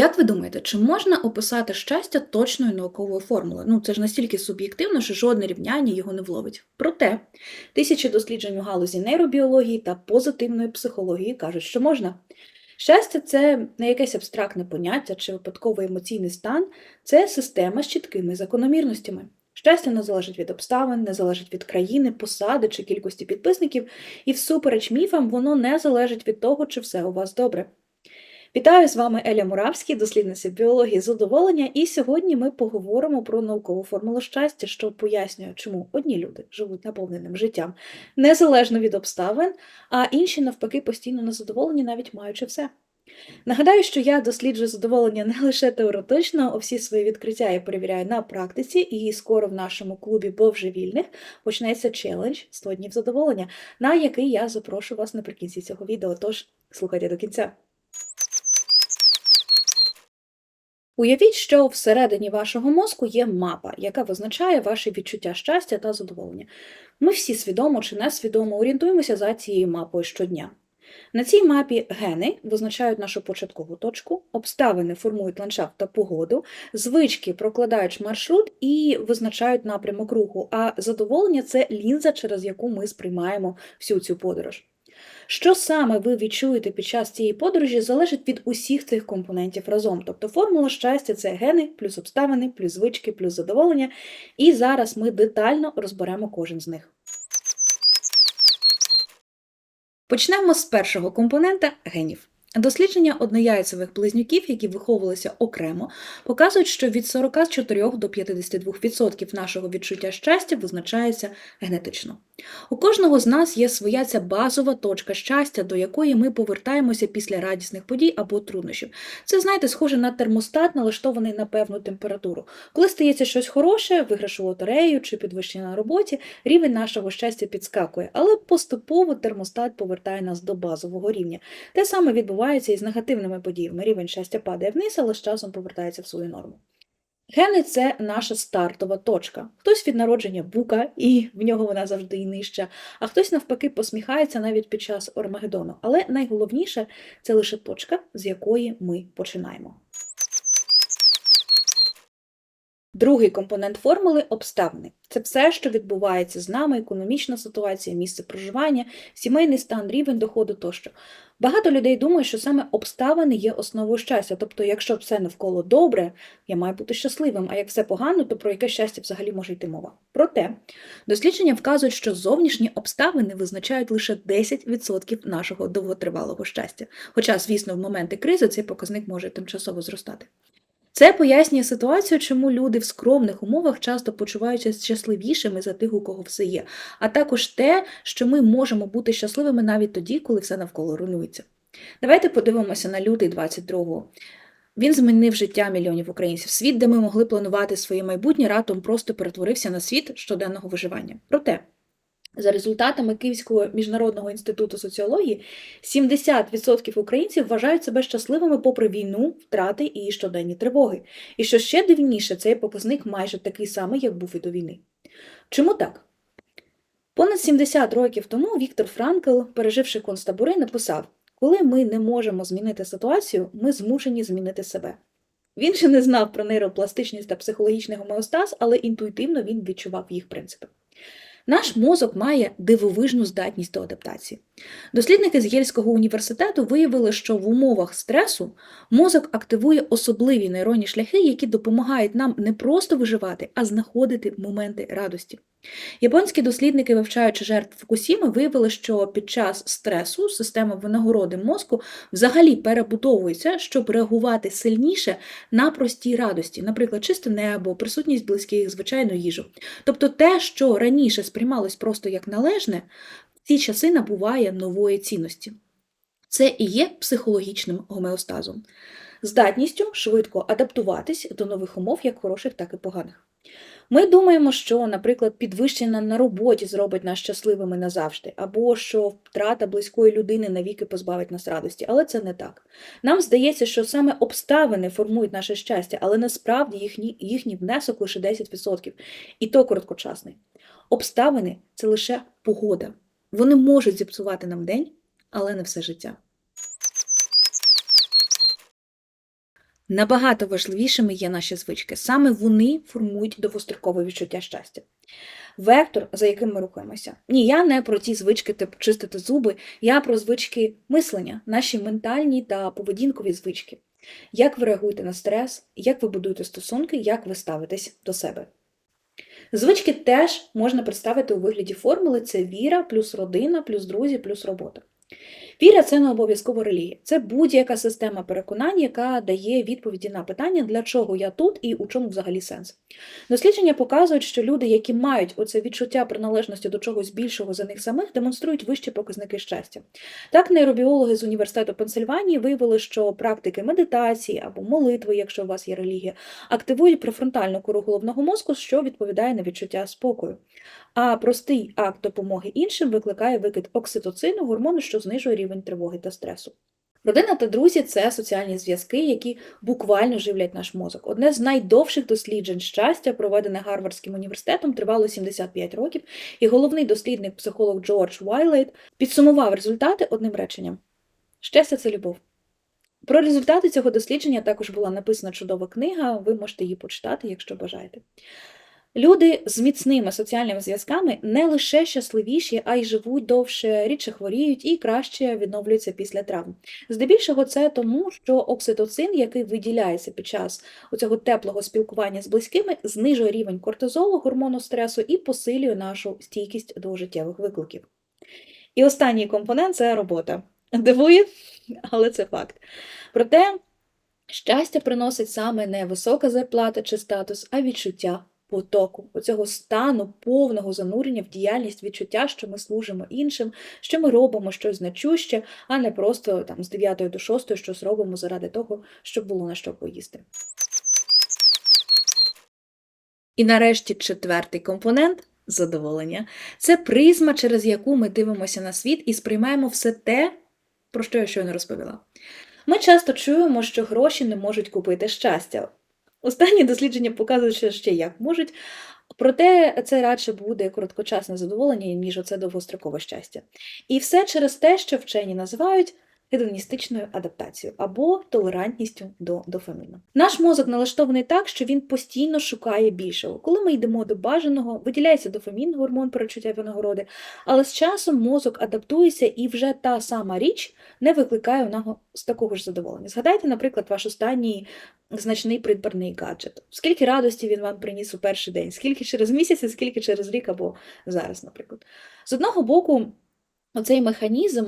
Як ви думаєте, чи можна описати щастя точною науковою формулою? Ну, це ж настільки суб'єктивно, що жодне рівняння його не вловить. Проте, тисячі досліджень у галузі нейробіології та позитивної психології кажуть, що можна. Щастя це не якесь абстрактне поняття чи випадковий емоційний стан, це система з чіткими закономірностями. Щастя не залежить від обставин, не залежить від країни, посади чи кількості підписників, і всупереч міфам воно не залежить від того, чи все у вас добре. Вітаю з вами Еля Муравський, дослідниця біології задоволення, і сьогодні ми поговоримо про наукову формулу щастя, що пояснює, чому одні люди живуть наповненим життям незалежно від обставин, а інші, навпаки, постійно незадоволені, навіть маючи все. Нагадаю, що я досліджую задоволення не лише теоретично, а всі свої відкриття я перевіряю на практиці, і скоро в нашому клубі Божевільних почнеться челендж 100 днів задоволення, на який я запрошую вас наприкінці цього відео. Тож слухайте до кінця. Уявіть, що всередині вашого мозку є мапа, яка визначає ваші відчуття щастя та задоволення. Ми всі свідомо чи несвідомо орієнтуємося за цією мапою щодня. На цій мапі гени визначають нашу початкову точку, обставини формують ландшафт та погоду, звички прокладають маршрут і визначають напрямок руху, а задоволення це лінза, через яку ми сприймаємо всю цю подорож. Що саме ви відчуєте під час цієї подорожі, залежить від усіх цих компонентів разом. Тобто формула щастя це гени, плюс обставини, плюс звички, плюс задоволення. І зараз ми детально розберемо кожен з них. Почнемо з першого компонента генів. Дослідження однояйцевих близнюків, які виховувалися окремо, показують, що від 44 до 52% нашого відчуття щастя визначається генетично. У кожного з нас є своя ця базова точка щастя, до якої ми повертаємося після радісних подій або труднощів. Це, знаєте, схоже на термостат, налаштований на певну температуру. Коли стається щось хороше, виграш у лотерею чи підвищення на роботі, рівень нашого щастя підскакує, але поступово термостат повертає нас до базового рівня. Те саме відбувається і з негативними подіями. Рівень щастя падає вниз, але з часом повертається в свою норму. Гени це наша стартова точка. Хтось від народження бука, і в нього вона завжди і нижча, а хтось навпаки посміхається навіть під час Ормагеддону. Але найголовніше це лише точка, з якої ми починаємо. Другий компонент формули обставини. Це все, що відбувається з нами, економічна ситуація, місце проживання, сімейний стан, рівень доходу тощо. Багато людей думають, що саме обставини є основою щастя. Тобто, якщо все навколо добре, я маю бути щасливим, а як все погано, то про яке щастя взагалі може йти мова. Проте дослідження вказують, що зовнішні обставини визначають лише 10% нашого довготривалого щастя. Хоча, звісно, в моменти кризи цей показник може тимчасово зростати. Це пояснює ситуацію, чому люди в скромних умовах часто почуваються щасливішими за тих, у кого все є, а також те, що ми можемо бути щасливими навіть тоді, коли все навколо руйнується. Давайте подивимося на лютий 22-го. Він змінив життя мільйонів українців. Світ, де ми могли планувати своє майбутнє, раптом просто перетворився на світ щоденного виживання. Проте, за результатами Київського міжнародного інституту соціології, 70% українців вважають себе щасливими попри війну, втрати і щоденні тривоги. І що ще дивніше, цей показник майже такий самий, як був і до війни. Чому так? Понад 70 років тому Віктор Франкл, переживши концтабори, написав: коли ми не можемо змінити ситуацію, ми змушені змінити себе. Він ще не знав про нейропластичність та психологічний гомеостаз, але інтуїтивно він відчував їх принципи. Наш мозок має дивовижну здатність до адаптації. Дослідники з Єльського університету виявили, що в умовах стресу мозок активує особливі нейронні шляхи, які допомагають нам не просто виживати, а знаходити моменти радості. Японські дослідники, вивчаючи жертв Фукусіми, виявили, що під час стресу система винагороди мозку взагалі перебудовується, щоб реагувати сильніше на прості радості, наприклад, чисте небо, присутність близьких, звичайну їжу. Тобто те, що раніше сприймалось просто як належне, в ці часи набуває нової цінності. Це і є психологічним гомеостазом, здатністю швидко адаптуватись до нових умов, як хороших, так і поганих. Ми думаємо, що, наприклад, підвищення на роботі зробить нас щасливими назавжди, або що втрата близької людини навіки позбавить нас радості, але це не так. Нам здається, що саме обставини формують наше щастя, але насправді їхній, їхній внесок лише 10%, і то короткочасний. Обставини це лише погода. Вони можуть зіпсувати нам день, але не все життя. Набагато важливішими є наші звички. Саме вони формують довгострокове відчуття щастя. Вектор, за яким ми рухаємося. Ні, я не про ті звички типу чистити зуби, я про звички мислення, наші ментальні та поведінкові звички. Як ви реагуєте на стрес, як ви будуєте стосунки, як ви ставитесь до себе. Звички теж можна представити у вигляді формули: це віра, плюс родина, плюс друзі, плюс робота. Віра це не обов'язково релігія. Це будь-яка система переконань, яка дає відповіді на питання, для чого я тут і у чому взагалі сенс. Дослідження показують, що люди, які мають оце відчуття приналежності до чогось більшого за них самих, демонструють вищі показники щастя. Так, нейробіологи з університету Пенсильванії виявили, що практики медитації або молитви, якщо у вас є релігія, активують префронтальну кору головного мозку, що відповідає на відчуття спокою. А простий акт допомоги іншим викликає викид окситоцину, гормону, що знижує рівень тривоги та стресу. Родина та друзі це соціальні зв'язки, які буквально живлять наш мозок. Одне з найдовших досліджень щастя, проведене Гарвардським університетом, тривало 75 років, і головний дослідник психолог Джордж Вайлейт підсумував результати одним реченням: щастя це любов. Про результати цього дослідження також була написана чудова книга, ви можете її почитати, якщо бажаєте. Люди з міцними соціальними зв'язками не лише щасливіші, а й живуть довше, рідше хворіють і краще відновлюються після травм. Здебільшого, це тому, що окситоцин, який виділяється під час цього теплого спілкування з близькими, знижує рівень кортизолу, гормону стресу і посилює нашу стійкість до життєвих викликів. І останній компонент це робота. Дивує, але це факт. Проте щастя приносить саме не висока зарплата чи статус, а відчуття потоку, оцього стану повного занурення в діяльність, відчуття, що ми служимо іншим, що ми робимо щось значуще, а не просто там з 9 до 6 щось робимо заради того, щоб було на що поїсти. І нарешті четвертий компонент задоволення. Це призма, через яку ми дивимося на світ і сприймаємо все те, про що я щойно розповіла. Ми часто чуємо, що гроші не можуть купити щастя. Останні дослідження показують, що ще як можуть, проте це радше буде короткочасне задоволення, ніж оце довгострокове щастя. І все через те, що вчені називають гедоністичною адаптацією або толерантністю до дофаміну. Наш мозок налаштований так, що він постійно шукає більшого. Коли ми йдемо до бажаного, виділяється дофамін, гормон перечуття винагороди, але з часом мозок адаптується і вже та сама річ не викликає у нього з такого ж задоволення. Згадайте, наприклад, ваш останній значний придбаний гаджет. Скільки радості він вам приніс у перший день, скільки через місяць, скільки через рік або зараз, наприклад. З одного боку, Оцей механізм,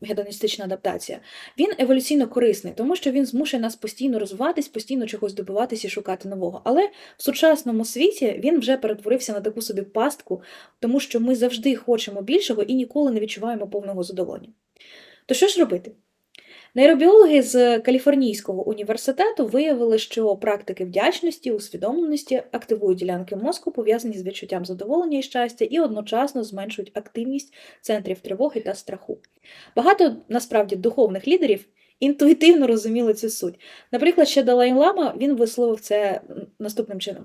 гедоністична адаптація, він еволюційно корисний, тому що він змушує нас постійно розвиватись, постійно чогось добиватися і шукати нового. Але в сучасному світі він вже перетворився на таку собі пастку, тому що ми завжди хочемо більшого і ніколи не відчуваємо повного задоволення. То що ж робити? Нейробіологи з Каліфорнійського університету виявили, що практики вдячності, усвідомленості активують ділянки мозку, пов'язані з відчуттям задоволення і щастя, і одночасно зменшують активність центрів тривоги та страху. Багато насправді духовних лідерів. Інтуїтивно розуміли цю суть. Наприклад, ще Далай Лама він висловив це наступним чином: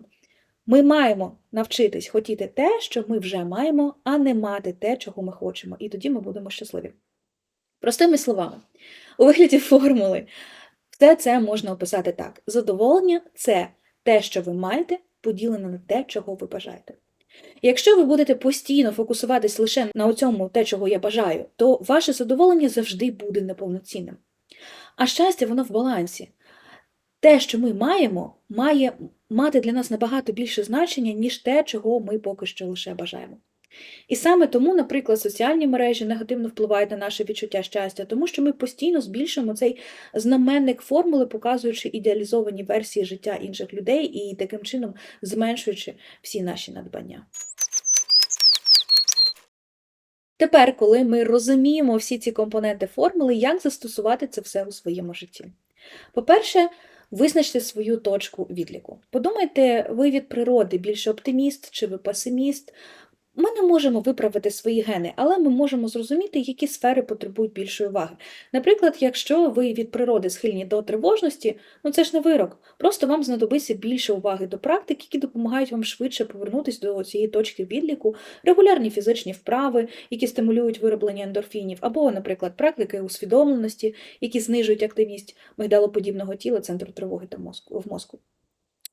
ми маємо навчитись хотіти те, що ми вже маємо, а не мати те, чого ми хочемо, і тоді ми будемо щасливі. Простими словами, у вигляді формули, все це можна описати так: задоволення це те, що ви маєте, поділене на те, чого ви бажаєте. якщо ви будете постійно фокусуватись лише на цьому те, чого я бажаю, то ваше задоволення завжди буде неповноцінним. А щастя, воно в балансі. Те, що ми маємо, має мати для нас набагато більше значення, ніж те, чого ми поки що лише бажаємо. І саме тому, наприклад, соціальні мережі негативно впливають на наше відчуття щастя, тому що ми постійно збільшуємо цей знаменник формули, показуючи ідеалізовані версії життя інших людей і таким чином зменшуючи всі наші надбання. Тепер, коли ми розуміємо всі ці компоненти формули, як застосувати це все у своєму житті? По-перше, визначте свою точку відліку. Подумайте, ви від природи більше оптиміст чи ви песиміст, Ми не можемо виправити свої гени, але ми можемо зрозуміти, які сфери потребують більшої уваги. Наприклад, якщо ви від природи схильні до тривожності, ну це ж не вирок. Просто вам знадобиться більше уваги до практик, які допомагають вам швидше повернутися до цієї точки відліку, регулярні фізичні вправи, які стимулюють вироблення ендорфінів, або, наприклад, практики усвідомленості, які знижують активність мигдалоподібного тіла центру тривоги та мозку в мозку.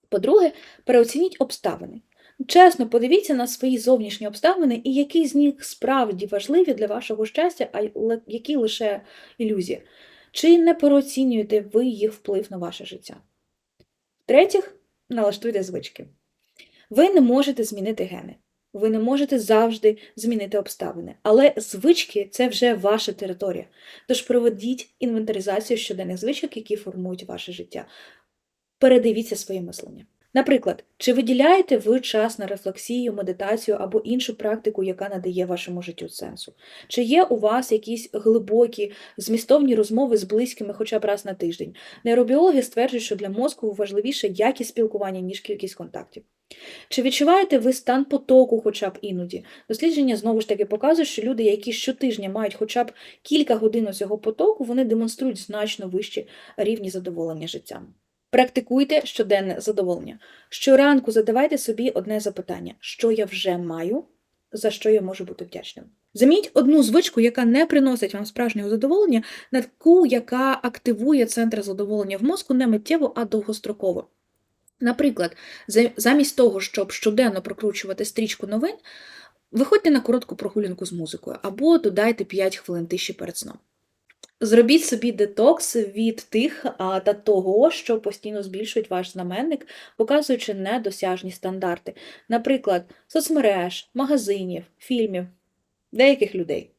По-друге, переоцініть обставини. Чесно, подивіться на свої зовнішні обставини і які з них справді важливі для вашого щастя, а які лише ілюзія. Чи не переоцінюєте ви їх вплив на ваше життя? В-третіх, налаштуйте звички. Ви не можете змінити гени. Ви не можете завжди змінити обставини, але звички це вже ваша територія. Тож проведіть інвентаризацію щоденних звичок, які формують ваше життя. Передивіться своє мислення. Наприклад, чи виділяєте ви час на рефлексію, медитацію або іншу практику, яка надає вашому життю сенсу? Чи є у вас якісь глибокі, змістовні розмови з близькими хоча б раз на тиждень? Нейробіологи стверджують, що для мозку важливіше якість спілкування, ніж кількість контактів. Чи відчуваєте ви стан потоку хоча б іноді? Дослідження знову ж таки показують, що люди, які щотижня мають хоча б кілька годин цього потоку, вони демонструють значно вищі рівні задоволення життям. Практикуйте щоденне задоволення. Щоранку задавайте собі одне запитання: що я вже маю, за що я можу бути вдячним. Замініть одну звичку, яка не приносить вам справжнього задоволення, на таку, яка активує центр задоволення в мозку не миттєво, а довгостроково. Наприклад, замість того, щоб щоденно прокручувати стрічку новин, виходьте на коротку прогулянку з музикою або додайте 5 хвилин тиші перед сном. Зробіть собі детокс від тих а, та того, що постійно збільшують ваш знаменник, показуючи недосяжні стандарти, наприклад, соцмереж, магазинів, фільмів, деяких людей.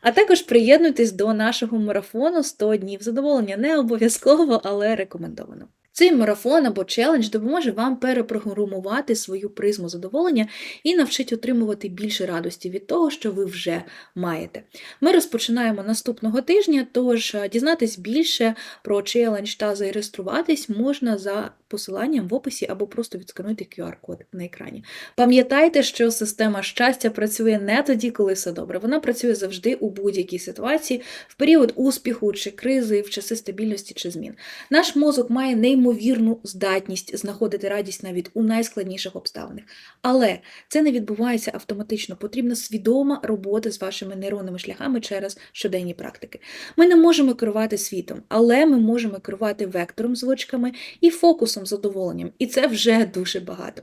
А також приєднуйтесь до нашого марафону 100 днів задоволення. Не обов'язково, але рекомендовано. Цей марафон або челендж допоможе вам перепрограмувати свою призму задоволення і навчить отримувати більше радості від того, що ви вже маєте. Ми розпочинаємо наступного тижня, тож е, дізнатись більше про челендж та зареєструватись можна за посиланням в описі або просто відскануйте QR-код на екрані. Пам'ятайте, що система щастя працює не тоді, коли все добре. Вона працює завжди у будь-якій ситуації, в період успіху чи кризи, в часи стабільності чи змін. Наш мозок має неймовірну здатність знаходити радість навіть у найскладніших обставинах. Але це не відбувається автоматично. Потрібна свідома робота з вашими нейронними шляхами через щоденні практики. Ми не можемо керувати світом, але ми можемо керувати вектором звичками і фокусом задоволенням. І це вже дуже багато.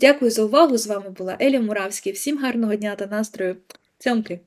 Дякую за увагу! З вами була Елі Муравський. Всім гарного дня та настрою. Цьомки!